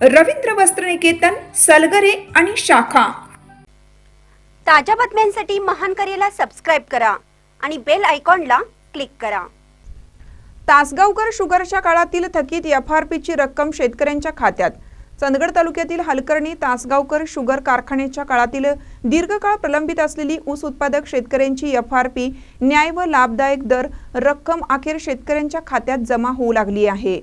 रवींद्र वस्त्रनिकेतन सलगरे आणि शाखा. ताज्या बातम्यांसाठी महान करेला सबस्क्राईब करा आणि बेल आयकॉनला क्लिक करा. तासगावकर शुगरच्या काळातील थकीत एफ आर पीची रक्कम शेतकऱ्यांच्या खात्यात. चंदगड तालुक्यातील हलकर्णी तासगावकर शुगर कारखान्याच्या काळातील दीर्घकाळ प्रलंबित असलेली ऊस उत्पादक शेतकऱ्यांची एफ आर पी न्याय व लाभदायक दर रक्कम अखेर शेतकऱ्यांच्या खात्यात जमा होऊ लागली आहे.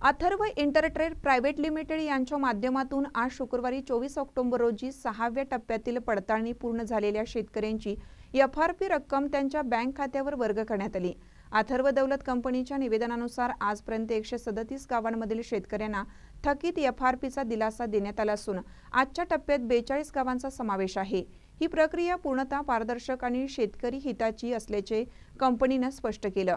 अथर्व इंटरट्रेड प्रायव्हेट लिमिटेड यांच्या माध्यमातून आज शुक्रवारी चोवीस ऑक्टोबर रोजी सहाव्या टप्प्यातील पडताळणी पूर्ण झालेल्या शेतकऱ्यांची एफ आर पी रक्कम त्यांच्या बँक खात्यावर वर्ग करण्यात आली. अथर्व दौलत कंपनीच्या निवेदनानुसार आजपर्यंत एकशे सदतीस गावांमधील शेतकऱ्यांना थकीत एफ आर पीचा दिलासा देण्यात आला असून आजच्या टप्प्यात बेचाळीस गावांचा समावेश आहे. ही प्रक्रिया पूर्णतः पारदर्शक आणि शेतकरी हिताची असल्याचे कंपनीनं स्पष्ट केलं.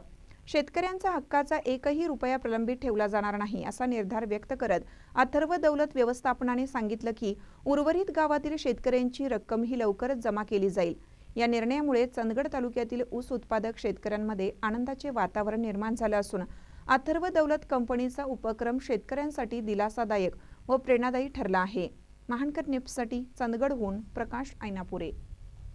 शेतकऱ्यांचा हक्काचा एकही रुपया प्रलंबित ठेवला जाणार नाही असा निर्धार व्यक्त करत अथर्व दौलत व्यवस्थापनाने सांगितलं की उर्वरित गावातील शेतकऱ्यांची रक्कम ही लवकरच जमा केली जाईल. या निर्णयामुळे चंदगड तालुक्यातील ऊस उत्पादक शेतकऱ्यांमध्ये आनंदाचे वातावरण निर्माण झालं असून अथर्व दौलत कंपनीचा उपक्रम शेतकऱ्यांसाठी दिलासादायक व प्रेरणादायी ठरला आहे. महानकर निप्ससाठी चंदगडहून प्रकाश ऐनापुरे.